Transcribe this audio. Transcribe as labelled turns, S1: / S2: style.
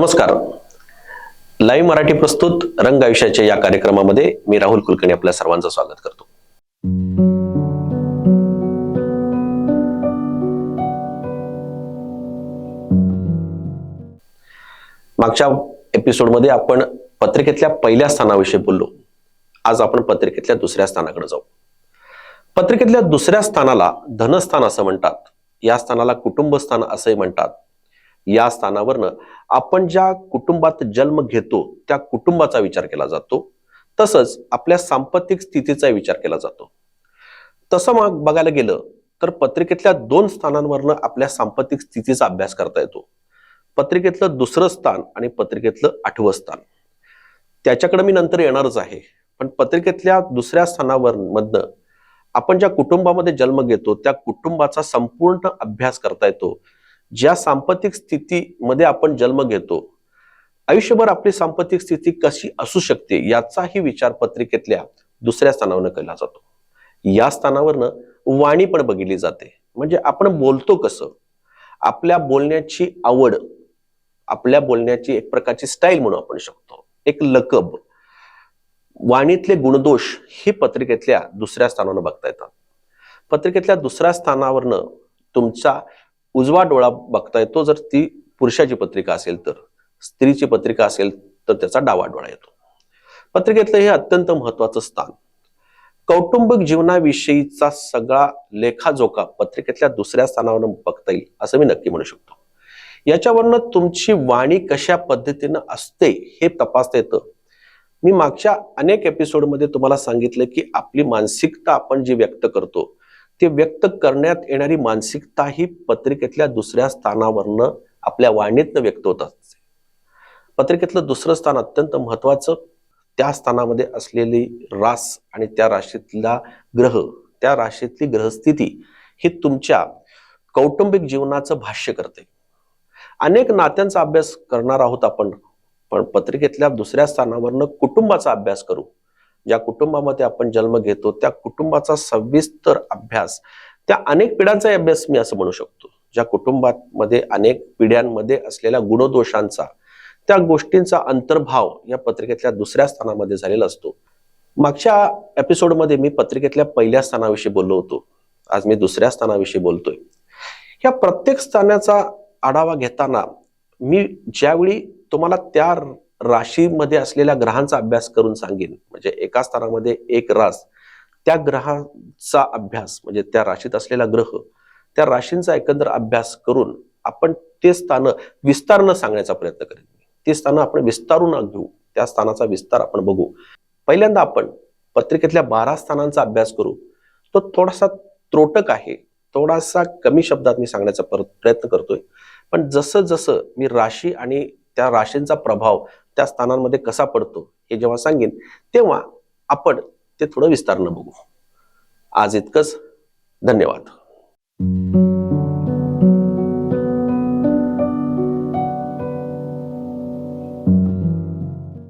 S1: नमस्कार. लाईव्ह मराठी प्रस्तुत रंग आयुष्याच्या या कार्यक्रमामध्ये मी राहुल कुलकर्णी आपल्या सर्वांचं स्वागत करतो. मागच्या एपिसोडमध्ये आपण पत्रिकेतल्या पहिल्या स्थानाविषयी बोललो. आज आपण पत्रिकेतल्या दुसऱ्या स्थानाकडे जाऊ. पत्रिकेतल्या दुसऱ्या स्थानाला धनस्थान असं म्हणतात. या स्थानाला कुटुंब स्थान असंही म्हणतात. या स्थानावरनं आपण ज्या कुटुंबात जन्म घेतो त्या कुटुंबाचा विचार केला जातो. तसंच आपल्या सांपत्तिक स्थितीचा विचार केला जातो. तसं मग बघायला गेलं तर पत्रिकेतल्या दोन स्थानांवरनं आपल्या सांपत्तिक स्थितीचा अभ्यास करता येतो. पत्रिकेतलं दुसरं स्थान आणि पत्रिकेतलं आठवं स्थान. त्याच्याकडे मी नंतर येणारच आहे. पण पत्रिकेतल्या दुसऱ्या स्थानावर मधनं आपण ज्या कुटुंबामध्ये जन्म घेतो त्या कुटुंबाचा संपूर्ण अभ्यास करता येतो ज्या सांपत्तिक स्थितीमध्ये आपण जन्म घेतो आयुष्यभर आपली सांपत्तिक स्थिती कशी असू शकते याचाही विचार पत्रिकेतल्या दुसऱ्या स्थानावर केला जातो. या स्थानावरनं वाणी पण बघितली जाते. म्हणजे आपण बोलतो कसं? आपल्या बोलण्याची आवड आपल्या बोलण्याची एक प्रकारची स्टाईल म्हणून आपण शकतो. एक लकब. वाणीतले गुणदोष ही पत्रिकेतल्या दुसऱ्या स्थानावर बघता येतात. पत्रिकेतल्या दुसऱ्या स्थानावरनं तुमचा उजवा डोळा बघता येतो जर ती पुरुषाची पत्रिका असेल तर स्त्रीची पत्रिका असेल तर त्याचा डावा डोळा येतो. पत्रिकेतलं हे अत्यंत महत्वाचं स्थान. कौटुंबिक जीवनाविषयीचा सगळा लेखाजोखा पत्रिकेतल्या दुसऱ्या स्थानावर बघता येईल असं मी नक्की म्हणू शकतो. याच्यावरनं तुमची वाणी कशा पद्धतीनं असते हे तपासता येतं. मी मागच्या अनेक एपिसोडमध्ये तुम्हाला सांगितलं की आपली मानसिकता आपण जी व्यक्त करतो ते व्यक्त करण्यात येणारी मानसिकता ही पत्रिकेतल्या दुसऱ्या स्थानावरनं आपल्या वाणीतनं व्यक्त होत असते. पत्रिकेतलं दुसरं स्थान अत्यंत महत्वाचं. त्या स्थानामध्ये असलेली रास आणि त्या राशीतला ग्रह त्या राशीतली ग्रहस्थिती ही तुमच्या कौटुंबिक जीवनाचं भाष्य करते. अनेक नात्यांचा अभ्यास करणार आहोत आपण पण पत्रिकेतल्या दुसऱ्या स्थानावरनं कुटुंबाचा अभ्यास करू. ज्या कुटुंबामध्ये आपण जन्म घेतो त्या कुटुंबाचा सविस्तर अभ्यास त्या अनेक पिढ्यांचा अभ्यास मी असं म्हणू शकतो. ज्या कुटुंबामध्ये अनेक पिढ्यांमध्ये असलेल्या गुणदोषांचा त्या गोष्टींचा अंतर्भाव या पत्रिकेतल्या दुसऱ्या स्थानामध्ये झालेला असतो. मागच्या एपिसोडमध्ये मी पत्रिकेतल्या पहिल्या स्थानाविषयी बोललो होतो. आज मी दुसऱ्या स्थानाविषयी बोलतोय. या प्रत्येक स्थानाचा आढावा घेताना मी ज्यावेळी तुम्हाला त्या राशीमध्ये असलेल्या ग्रहांचा अभ्यास करून सांगेन. म्हणजे एका स्थानामध्ये एक रास त्या ग्रहाचा अभ्यास म्हणजे त्या राशीत असलेला ग्रह त्या राशींचा एकंदर अभ्यास करून आपण ते स्थान विस्तारनं सांगण्याचा प्रयत्न करेन. ते स्थान आपण विस्तारून घेऊ. त्या स्थानाचा विस्तार आपण बघू. पहिल्यांदा आपण पत्रिकेतल्या बारा स्थानांचा अभ्यास करू. तो थोडासा त्रोटक आहे. थोडासा कमी शब्दात मी सांगण्याचा प्रयत्न करतोय. पण जसं जसं मी राशी आणि त्या राशींचा प्रभाव त्या स्थानांमध्ये कसा पडतो हे जेव्हा सांगेन तेव्हा आपण ते थोडं विस्तारनं बघू. आज इतकंच. धन्यवाद.